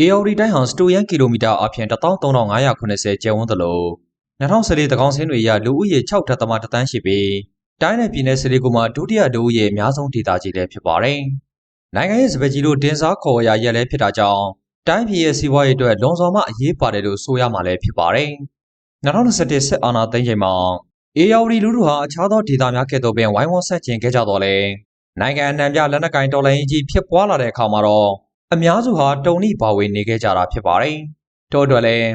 AOD တိုင်းဟာစတိုယန်ကီလိုမီတာအပြင်13580ကျယ်ဝန်းသလို2014တကောင်စင်းတွေရလူဦးရေ6ထပ်သမတန်းရှိပြီးတိုင်းနယ်ပြည်နယ်စလီကူမှာဒုတိယဒုဦးရေအများဆုံးဒေသကြီးလည်းဖြစ်ပါတယ်။နိုင်ငံရဲ့စပယ်ကြီးတို့တင်စားခေါ်ရရက်လည်းဖြစ်တာကြောင့်တိုင်းပြည်ရဲ့စီးပွားရေးအတွက်လွန်စွာမှအရေးပါတယ်လို့ဆိုရမှာလည်းဖြစ်ပါတယ်။2021စစ်အာဏာသိမ်းချိန်မှာ AOD လူထုဟာအခြားသောဒေသများကဲ့သို့ပင်ဝိုင်းဝန်းဆက်ကျင်ခဲ့ကြတော့လေနိုင်ငံအနှံပြလက်နက်ကင်တော်လှန်ရေးကြီးဖြစ်ပွားလာတဲ့အခါမှာတော့ အများစုဟာတုံနိပါဝင်နေခဲ့ကြတာဖြစ်ပါတယ်။ထို့အတွက်လည်း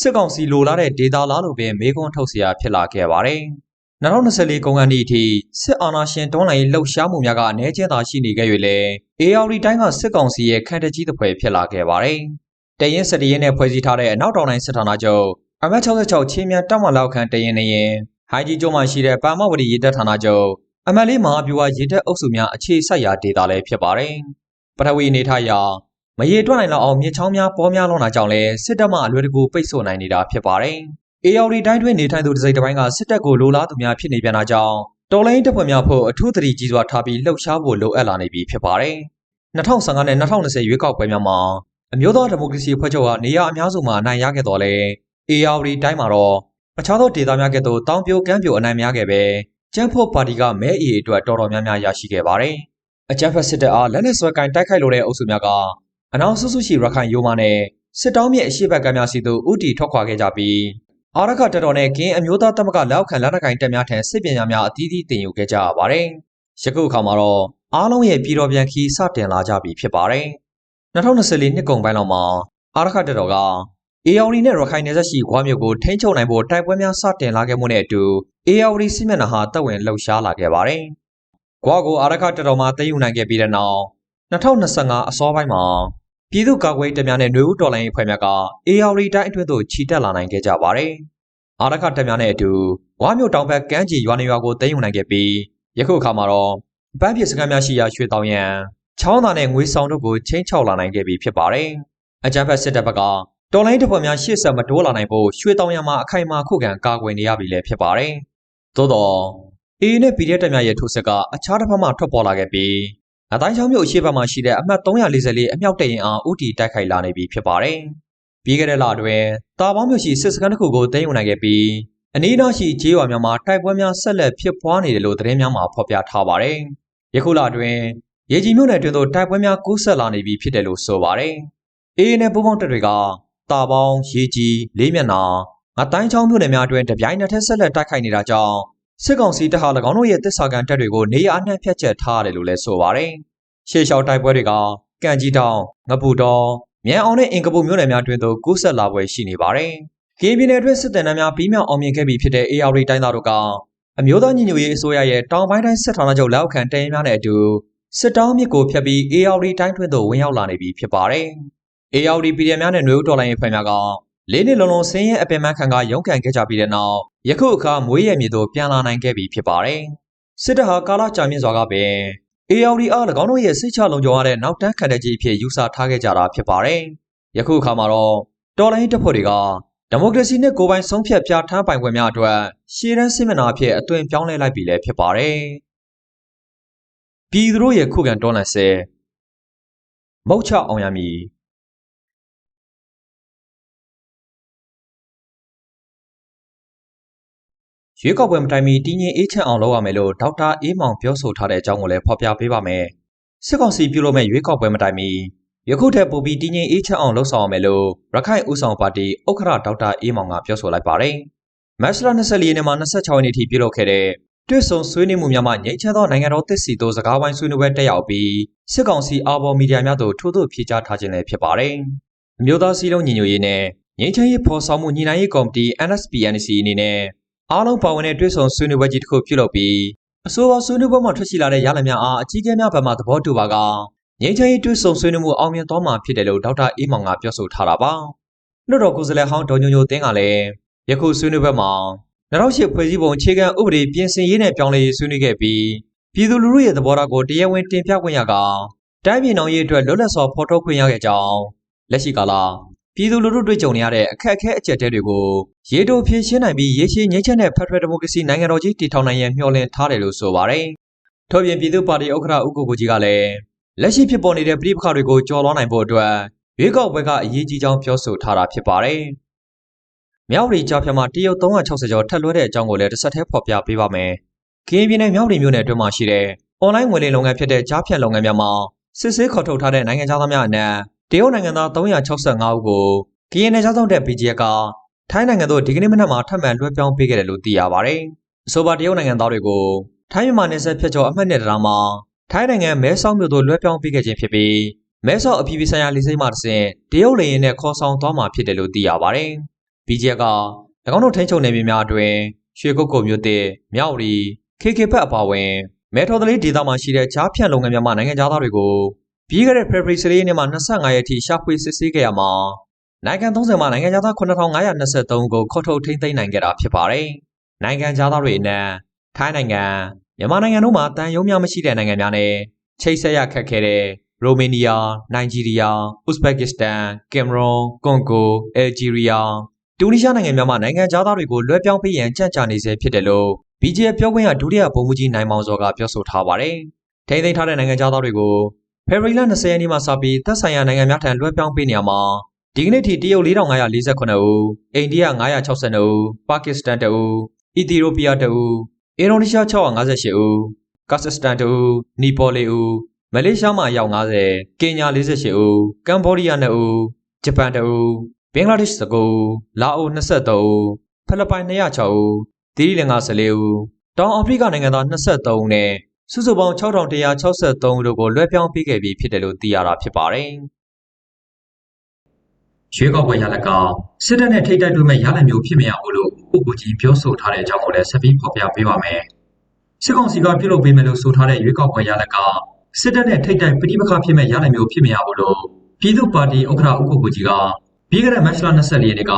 စစ်ကောင်စီလိုလားတဲ့ဒေတာလားလို့ပင်မေးခွန်းထုတ်เสียဖြစ်လာခဲ့ပါတယ်။2024ကုန်ကန်ဒီအထိစစ်အာဏာရှင်တွန်းလှန်ရေးလှုပ်ရှားမှုများကအ ਨੇ ကျင်းသာရှိနေခဲ့၍လည်း AOD တိုင်းကစစ်ကောင်စီရဲ့ခံတကြီးတစ်ဖွဲဖြစ်လာခဲ့ပါတယ်။တရင်စတရင်နဲ့ဖွဲ့စည်းထားတဲ့အနောက်တောင်တိုင်းစစ်ဌာနချုပ်အမတ်66ချင်းမြန်တောက်မလောက်ခန့်တရင်နေရင်ဟိုင်ဂျီကျုံမှာရှိတဲ့ပါမဝတီရေတပ်ဌာနချုပ်အမတ်လေးမဟာဗျူဟာရေတပ်အုပ်စုများအခြေစိုက်ရာဒေတာလည်းဖြစ်ပါတယ်။ ပထဝီအနေထားအရမရေတွက်နိုင်လောက်အောင်မြစ်ချောင်းများပေါ်များလွန်တာကြောင့်လည်းစစ်တပ်မှအလွယ်တကူပိတ်ဆို့နိုင်နေတာဖြစ်ပါတယ်။ AOD တိုင်းတွင်နေထိုင်သူတစ်စိတ်တစ်ပိုင်းကစစ်တပ်ကိုလိုလားသူများဖြစ်နေပြန်တာကြောင့်တော်လိုင်းတပ်ဖွဲ့များဖို့အထူးသတိကြီးစွာထားပြီးလှုပ်ရှားဖို့လိုအပ်လာနေပြီဖြစ်ပါတယ်။2015နဲ့2020ရွေးကောက်ပွဲများမှာအမျိုးသားဒီမိုကရေစီအဖွဲ့ချုပ်ကနေရာအများစုမှာအနိုင်ရခဲ့တော်လဲ AOD တိုင်းမှာတော့အခြားသောဒေသများကဲ့သို့တောင်ပြိုကမ်းပြိုအနိုင်များခဲ့ပဲကျန်းဖို့ပါတီကမဲအီအတွက်တော်တော်များများရရှိခဲ့ပါတယ်။ အကြမ်းဖက်စစ်တပ်အားလက်နက်ဆွဲကင်တိုက်ခိုက်လိုတဲ့အုပ်စုများကအနောက်ဆုစုရှိရခိုင်ရိုးမနဲ့စစ်တောင်းမြစ်အရှိတ်ဘက်ကများစီသို့ဥတီထွက်ခွာခဲ့ကြပြီးအာရခတပ်တော်နဲ့ကင်းအမျိုးသားတပ်မကလက်အောက်ခံလက်နက်ကိုင်တပ်များထံစစ်ပညာများအသီးသီးတင်ယူခဲ့ကြရပါတယ်။ယခုအခါမှာတော့အားလုံးရဲ့ပြည်တော်ပြန်ခီးစတင်လာကြပြီဖြစ်ပါတယ်။2024နှစ်ကုန်ပိုင်းလောက်မှာအာရခတပ်တော်က AOD နဲ့ရခိုင်နယ်စပ်ရှိဂွားမြို့ကိုထိန်းချုပ်နိုင်ဖို့တိုက်ပွဲများစတင်လာခဲ့မှုနဲ့အတူ AOD စစ်မျက်နှာဟာတပ်ဝင်လှုပ်ရှားလာခဲ့ပါတယ်။ ဂွားကိုအာရခတပ်တော်မှသိမ်းယူနိုင်ခဲ့ပြီးတဲ့နောက်2025အစောပိုင်းမှာပြည်သူ့ကာကွယ်တပ်များနဲ့ຫນွေဦးတော်လိုင်းအဖွဲ့များက AOD တိုင်းအတွင်းသို့ခြိတက်လာနိုင်ခဲ့ကြပါတယ်။အာရခတပ်များနဲ့အတူဝါမြို့တောင်ဘက်ကမ်းခြေရွာနေရွာကိုသိမ်းယူနိုင်ခဲ့ပြီးယခုအခါမှာတော့ပန်းပြစ်စခန်းများရှိရာရွှေတောင်ရန်ချောင်းသာနဲ့ငွေဆောင်တို့ကိုချင်းချောက်လာနိုင်ခဲ့ပြီဖြစ်ပါတယ်။အကြမ်းဖက်စစ်တပ်ဘက်ကတော်လိုင်းတပ်ဖွဲ့များရှေ့ဆက်မတိုးလာနိုင်ဖို့ရွှေတောင်ရံမှာအခိုင်အမာခုခံကာကွယ်နေရပြီလည်းဖြစ်ပါတယ်။သို့တော့ AA နဲ့ PDF တပ်များရဲ့ထိုးစစ်ကအခြားတစ်ဖက်မှထွက်ပေါ်လာခဲ့ပြီးအတိုင်းချောင်းမြို့အရှိတ်ဘက်မှာရှိတဲ့အမှတ်344အမြောက်တရင်အားဥတီတိုက်ခိုက်လာနေပြီဖြစ်ပါတယ်။ပြီးခဲ့တဲ့လအတွင်းတာပေါင်းမြို့ရှိစစ်စခန်းတစ်ခုကိုသိမ်းယူနိုင်ခဲ့ပြီးအနီးနားရှိကျေးရွာများမှာတိုက်ပွဲများဆက်လက်ဖြစ်ပွားနေတယ်လို့သတင်းများမှာဖော်ပြထားပါတယ်။ယခုလအတွင်းရေကြီးမြို့နယ်တွင်သို့တိုက်ပွဲများကူးဆက်လာနေပြီဖြစ်တယ်လို့ဆိုပါတယ်။ AA နဲ့ပူးပေါင်းတပ်တွေကတာပေါင်းရေကြီးလေးမျက်နှာငတိုင်းချောင်းမြို့နယ်များအတွင်းတပြိုင်နက်တည်းဆက်လက်တိုက်ခိုက်နေတာကြောင့် စစ်ကောင်စီတပ်ဟာ၎င်းတို့ရဲ့တစ္ဆာကန်တပ်တွေကိုနေရာအနှံ့ဖြတ်ချက်ထားရတယ်လို့လည်းဆိုပါတယ်။ရှေးလျှောက်တိုက်ပွဲတွေကကန့်ကြီးတောင်ငပူတော်မြန်အောင်နဲ့အင်ကပူမြို့နယ်များတွင်သို့ကူးဆက်လာပွဲရှိနေပါတယ်။ကင်းပြည်နယ်အတွင်းစစ်တပ်နှမ်းများပြီးမြောက်အောင်မြင်ခဲ့ပြီဖြစ်တဲ့ AR တိုင်းသားတို့ကအမျိုးသားညီညွတ်ရေးအစိုးရရဲ့တောင်ပိုင်းတိုင်းစစ်ဌာနချုပ်လက်အောက်ခံတရင်များနဲ့အတူစစ်တောင်းမြစ်ကိုဖျက်ပြီး AR တိုင်းတွင်သို့ဝင်ရောက်လာနေပြီဖြစ်ပါတယ်။ AR PDF များနဲ့ຫນွေဦးတော်လိုင်းရေးဖွဲ့များက လေးနှစ်လုံးလုံးဆင်းရဲအပင်ပန်းခံကရုန်းကန်ခဲ့ကြပြီးတဲ့နောက်ယခုအခါမွေးရမြေသို့ပြန်လာနိုင်ခဲ့ပြီဖြစ်ပါတယ်။စစ်တပ်ဟာကာလကြာမြင့်စွာကပင် AOD အား၎င်းတို့ရဲ့စိတ်ချလုံခြုံရတဲ့နောက်တန်းခံတဲ့ကြီးအဖြစ်ယူဆထားခဲ့ကြတာဖြစ်ပါတယ်။ယခုအခါမှာတော့တော်လိုင်းတပ်ဖွဲ့တွေကဒီမိုကရေစီနဲ့ကိုယ်ပိုင်ဆုံးဖြတ်ပြဋ္ဌာန်းပိုင်ခွင့်များအတွက်ရှေ့တန်းစစ်မျက်နှာအဖြစ်အသွင်ပြောင်းလဲလိုက်ပြီလည်းဖြစ်ပါတယ်။ပြည်သူတို့ရဲ့ခုခံတော်လှန်ဆဲမုတ်ချအောင်ရမည် ရွေးကောက်ပွဲမတိုင်မီတည်ငြိမ်အေးချမ်းအောင်လုပ်ရမယ်လို့ဒေါက်တာအေးမောင်ပြောဆိုထားတဲ့အကြောင်းကိုလည်းဖော်ပြပေးပါမယ်။စစ်ကောင်စီပြုလုပ်မဲ့ရွေးကောက်ပွဲမတိုင်မီယခုထက်ပိုပြီးတည်ငြိမ်အေးချမ်းအောင်လုပ်ဆောင်ရမယ်လို့ရခိုင်ဦးဆောင်ပါတီဥက္ကဋ္ဌဒေါက်တာအေးမောင်ကပြောဆိုလိုက်ပါတယ်။မတ်လ24ရက်နေ့မှ26ရက်နေ့ထိပြုလုပ်ခဲ့တဲ့တွေ့ဆုံဆွေးနွေးမှုများမှာငြိမ်းချမ်းသောနိုင်ငံတော်သစ်စီတို့စကားဝိုင်းဆွေးနွေးပွဲတက်ရောက်ပြီးစစ်ကောင်စီအာဘော်မီဒီယာများသို့ထိုးထိုးဖြေကြားထားခြင်းလည်းဖြစ်ပါတယ်။မြို့သားစည်းလုံးညီညွတ်ရေးနဲ့ငြိမ်းချမ်းရေးဖော်ဆောင်မှုညီနိုင်ရေးကော်မတီ NSPNC အနေနဲ့ အားလုံးပါဝင်တဲ့တွဲဆောင်ဆွေးနွေးပွဲကြီးတစ်ခုပြုလုပ်ပြီးအဆိုပါဆွေးနွေးပွဲမှာထွက်ရှိလာတဲ့ရလဒ်များအားအကြီးအကဲများဘက်မှသဘောတူပါကငြိမ်းချမ်းရေးတွဲဆောင်ဆွေးနွေးမှုအောင်မြင်သွားမှာဖြစ်တယ်လို့ဒေါက်တာအေးမောင်ကပြောဆိုထားတာပါ။လွှတ်တော်ကိုယ်စားလှယ်ဟောင်းဒေါ်ညိုညိုတင်းကလည်းယခုဆွေးနွေးပွဲမှာ2008ဖွဲ့စည်းပုံအခြေခံဥပဒေပြင်ဆင်ရေးနဲ့ပြောင်းလဲရေးဆွေးနွေးခဲ့ပြီးပြည်သူလူထုရဲ့သဘောထားကိုတရားဝင်တင်ပြခွင့်ရကတိုင်းပြည်နောင်ရေးအတွက်လွတ်လပ်စွာဖော်ထုတ်ခွင့်ရခဲ့ကြောင်းလက်ရှိကာလ ပြည်သူလူထုတွေ့ကြုံနေရတဲ့အခက်အခဲအကျက်တဲတွေကိုရေတိုဖြေရှင်းနိုင်ပြီးရေရှည်ငြိမ်းချမ်းတဲ့ဖက်ဒရယ်ဒီမိုကရေစီနိုင်ငံတော်ကြီးတည်ထောင်နိုင်ရန်မျှော်လင့်ထားတယ်လို့ဆိုပါတယ်။ထို့ပြင်ပြည်သူ့ပါတီဥက္ကဋ္ဌဦးကိုကိုကြီးကလည်းလက်ရှိဖြစ်ပေါ်နေတဲ့ပြည်ပခါတွေကိုကြော်လွှားနိုင်ဖို့အတွက်ရွေးကောက်ပွဲကအရေးကြီးကြောင်းပြောဆိုထားတာဖြစ်ပါတယ်။မြောက်ရီကြားဖြတ်မှာတရုတ်360ကျော်ထပ်လွှဲတဲ့အကြောင်းကိုလည်းတစ်ဆက်တည်းဖော်ပြပေးပါမယ်။ကရင်ပြည်နယ်မြောက်ရီမြို့နယ်အတွင်းမှာရှိတဲ့အွန်လိုင်းငွေလိမ်လုပ်ငန်းဖြစ်တဲ့ကြားဖြတ်လုပ်ငန်းများမှာစစ်ဆေးခေါ်ထုတ်ထားတဲ့နိုင်ငံသားများအနက် တရုတ်နိုင်ငံသား365ဦးကိုကရင်နယ်ခြားစောင့်တဲ့ BGF ကထိုင်းနိုင်ငံသို့ဒီကနေ့မနက်မှာထပ်မံလွှဲပြောင်းပေးခဲ့တယ်လို့သိရပါတယ်။အဆိုပါတရုတ်နိုင်ငံသားတွေကိုထိုင်းမြန်မာနယ်စပ်ဖြတ်ကျော်အမှတ်နဲ့တရားမှာထိုင်းနိုင်ငံမဲဆောက်မြို့သို့လွှဲပြောင်းပေးခဲ့ခြင်းဖြစ်ပြီးမဲဆောက်အပြည်ပြည်ဆိုင်ရာလေဆိပ်မှတစ်ဆင့်တရုတ်လေယာဉ်နဲ့ခေါ်ဆောင်သွားမှာဖြစ်တယ်လို့သိရပါတယ်။ BGF က၎င်းတို့ထိန်းချုပ်နယ်မြေများအတွင်းရွှေကုတ်ကုတ်မြို့သစ်မြောက်ရီ KK ဘက်အပါအဝင်မဲထော်တလေးဒေသမှာရှိတဲ့ကြားဖြတ်လုပ်ငန်းများမှနိုင်ငံသားတွေကို ပြီးခဲ့တဲ့ February 10ရက်နေ့မှ25ရက်ထိရှာဖွေစစ်ဆေးခဲ့ရမှာနိုင်ငံ30မှာနိုင်ငံသား9523ကိုခေါ်ထုတ်ထိန်းသိမ်းနိုင်ခဲ့တာဖြစ်ပါတယ်။နိုင်ငံသားတွေအနက်ထိုင်းနိုင်ငံမြန်မာနိုင်ငံတို့မှာတန်ယုံများမရှိတဲ့နိုင်ငံများနဲ့ချိတ်ဆက်ရခက်ခဲတဲ့ရိုမေးနီးယား၊နိုင်ဂျီးရီးယား၊ဥဇဘက်ကစ္စတန်၊ကင်မရွန်၊ကွန်ဂို၊အယ်ဂျီးရီးယား၊တူနီးရှားနိုင်ငံများမှနိုင်ငံသားတွေကိုလွှဲပြောင်းပေးရန်ကြံ့ကြာနေစေဖြစ်တယ်လို့ BGF ပြောခွင့်ရဒုတိယဗိုလ်မှူးကြီးနိုင်မောင်စောကပြောဆိုထားပါတယ်။ထိန်းသိမ်းထားတဲ့နိုင်ငံသားတွေကို ဖေဖော်ဝါရီလ20ရက်နေ့မှစပြီးသက်ဆိုင်ရာနိုင်ငံများထံလွှဲပြောင်းပေးနေရမှာဒီကနေ့ထိတရုတ်4548ဦး၊အိန္ဒိယ962ဦး၊ပါကစ္စတန်2ဦး၊အီသီယိုးပီးယား2ဦး၊အင်ဒိုနီးရှား658ဦး၊ကာဇက်စတန်2ဦး၊နီပေါ်4ဦး၊မလေးရှားမှာအယောက်90၊ကင်ညာ48ဦး၊ကမ်ဘောဒီးယား2ဦး၊ဂျပန်2ဦး၊ဘင်္ဂလားဒေ့ရှ်19ဦး၊လာအို23ဦး၊ဖိလစ်ပိုင်206ဦး၊သီရိလင်္ကာ14ဦး၊တောင်အာဖရိကနိုင်ငံသား23ဦးနဲ့ စုစုပေါင်း6163ဦးတို့ကိုလွှဲပြောင်းပေးခဲ့ပြီးဖြစ်တယ်လို့သိရတာဖြစ်ပါတယ်။ရွေးကောက်ပွဲရလဒ်ကစစ်တပ်နဲ့ထိတ်တိုက်တွေ့မဲ့ရလဒ်မျိုးဖြစ်မရဘူးလို့ဥပ္ပကြီးပြောဆိုထားတဲ့အကြောင်းကိုလည်းဆက်ပြီးဖော်ပြပေးပါမယ်။စစ်ကောင်စီကပြုလုပ်ပေးမယ်လို့ဆိုထားတဲ့ရွေးကောက်ပွဲရလဒ်ကစစ်တပ်နဲ့ထိတ်တိုက်ပဋိပက္ခဖြစ်မဲ့ရလဒ်မျိုးဖြစ်မရဘူးလို့ပြည်သူ့ပါတီဥက္ကဋ္ဌဥက္ကုကြီးကပြီးခဲ့တဲ့မတ်လ24ရက်နေ့က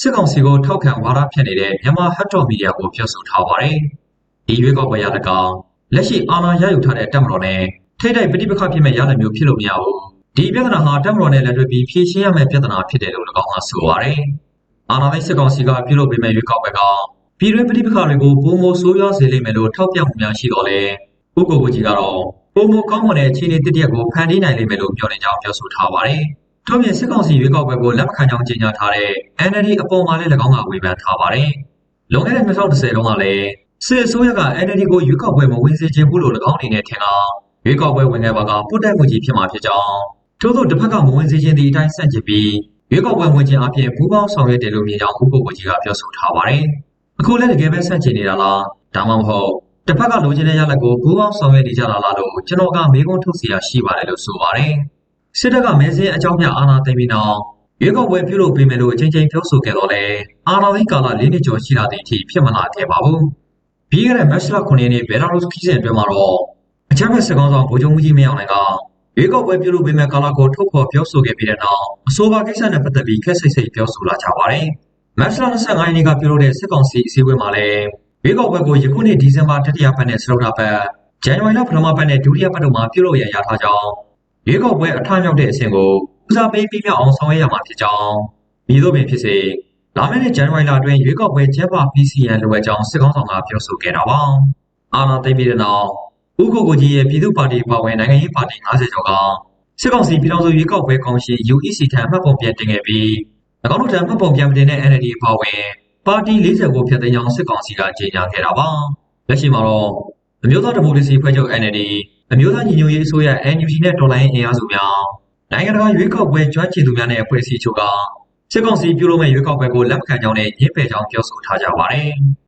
စစ်ကောင်စီကိုထောက်ခံဝါဒဖြန့်နေတဲ့မြန်မာဟတ်တော်မီဒီယာကိုပြောဆိုထားပါတယ်။ဒီရွေးကောက်ပွဲရလဒ်က လက်ရှိအာဏာရယူထားတဲ့တပ်မတော်နဲ့ထိတ်တိုက်ပဋိပက္ခဖြစ်မဲ့ရလဒ်မျိုးဖြစ်လို့မရဘူး။ဒီပြဿနာဟာတပ်မတော်နဲ့လက်တွဲပြီးဖြေရှင်းရမယ့်ပြဿနာဖြစ်တယ်လို့၎င်းကဆိုပါတယ်။အာဏာသိမ်းစစ်ကောင်စီကပြုလုပ်ပေးမဲ့ရွေးကောက်ပွဲကပြည်တွင်းပဋိပက္ခတွေကိုပုံမဆိုးရွားစေလိမ့်မယ်လို့ထောက်ပြမှုများရှိတော့လေဥက္ကုကြီးကတော့ပုံမကောင်းမွန်တဲ့အခြေအနေတစ်ရက်ကိုဖန်တီးနိုင်လိမ့်မယ်လို့ပြောနေကြောင်းပြောဆိုထားပါတယ်။ထို့ပြင်စစ်ကောင်စီရွေးကောက်ပွဲကိုလက်မခံကြောင်းကြေညာထားတဲ့ NLD အပေါ်မှာလည်း၎င်းကဝေဖန်ထားပါတယ်။လွန်ခဲ့တဲ့2010တုန်းကလည်း စစ်အစိုးရက NLD ကိုရွေးကောက်ပွဲမဝင်စေချင်ဘူးလို့၎င်းအနေနဲ့ထင်တာရွေးကောက်ပွဲဝင်ခဲ့ပါကပုတ်တက်မှုကြီးဖြစ်မှာဖြစ်ကြောင်းထို့သောတစ်ဖက်ကမဝင်စေချင်သည့်အတိုင်းဆန့်ကျင်ပြီးရွေးကောက်ပွဲဝင်ခြင်းအပြင်ဘူပေါင်းဆောင်ရွက်တယ်လို့မြင်ကြောင်းဥပ္ပုဂ္ဂိုလ်ကြီးကပြောဆိုထားပါတယ်။အခုလည်းတကယ်ပဲဆန့်ကျင်နေတာလားဒါမှမဟုတ်တစ်ဖက်ကလိုချင်တဲ့ရလဒ်ကိုဘူပေါင်းဆောင်ရွက်နေကြတာလားလို့ကျွန်တော်ကမေးခွန်းထုတ်เสียရှိပါတယ်လို့ဆိုပါတယ်။စစ်တပ်ကမဲစင်းအကြောင်းပြအာဏာသိမ်းပြီးနောက်ရွေးကောက်ပွဲပြုလုပ်ပေးမယ်လို့အချင်းချင်းပြောဆိုခဲ့တော့လေအာဏာသိမ်းကာလ၄နှစ်ကျော်ရှိလာတဲ့အထိဖြစ်မလာခဲ့ပါဘူး။ ပြီးခဲ့တဲ့မတ်လ9ရက်နေ့ဘယ်လာရုစ်ခီးစဉ်အတွင်းမှာတော့အကြမ်းဖက်စစ်ကောင်ဆောင်ဗိုလ်ချုပ်မှုကြီးမင်းအောင်လှိုင်ကရွေးကောက်ပွဲပြုလုပ်ပေးမဲ့ကာလကိုထုတ်ဖော်ပြောဆိုခဲ့ပြီးတဲ့နောက်အဆိုပါကိစ္စနဲ့ပတ်သက်ပြီးခက်ဆိတ်ဆိတ်ပြောဆိုလာကြပါတယ်။မတ်လ25ရက်နေ့ကပြုလုပ်တဲ့စစ်ကောင်စီအစည်းအဝေးမှာလည်းရွေးကောက်ပွဲကိုယခုနှစ်ဒီဇင်ဘာတတိယပတ်နဲ့စလုပ်တာပတ်ဇန်နဝါရီလပထမပတ်နဲ့ဒုတိယပတ်တို့မှာပြုလုပ်ရန်ရထားကြောင်းရွေးကောက်ပွဲအထမြောက်တဲ့အဆင့်ကိုဦးစားပေးပြီးမြောက်အောင်ဆောင်ရွက်ရမှာဖြစ်ကြောင်းမိတို့ပင်ဖြစ်စေ လာမယ့်နှစ်ဇန်နဝါရီလအတွင်းရွေးကောက်ပွဲကျင်းပပြီးစီရန်လိုအပ်ကြောင်းစစ်ကောင်ဆောင်ကပြောဆိုခဲ့တာပါ။အာဏာသိမ်းပြီးတဲ့နောက်ဦးကိုကိုကြီးရဲ့ပြည်သူ့ပါတီပါဝင်နိုင်ငံရေးပါတီ90ကျော်ကစစ်ကောင်စီပြည်ထောင်စုရွေးကောက်ပွဲကော်မရှင် UEC ထံမှတ်ပုံပြန်တင်ခဲ့ပြီး၎င်းတို့ထံမှတ်ပုံပြန်တင်တဲ့ NLD ပါဝင်ပါတီ40ကိုဖျက်သိမ်းကြောင်းစစ်ကောင်စီကကြေညာခဲ့တာပါလက်ရှိမှာတော့အမျိုးသားဒီမိုကရေစီဖွဲ့ချုပ် NLD အမျိုးသားညီညွတ်ရေးအစိုးရ NUG နဲ့တော်လှန်ရေးအင်အားစုများနိုင်ငံတကာရွေးကောက်ပွဲကျွမ်းကျင်သူများနဲ့အဖွဲ့အစည်းချုပ်က စစ်ကောင်စီပြုလုပ်မဲ့ရွေးကောက်ပွဲကိုလက်မခံကြောင်းနဲ့ရင်းပယ်ကြောင်းပြောဆိုထားကြပါတယ်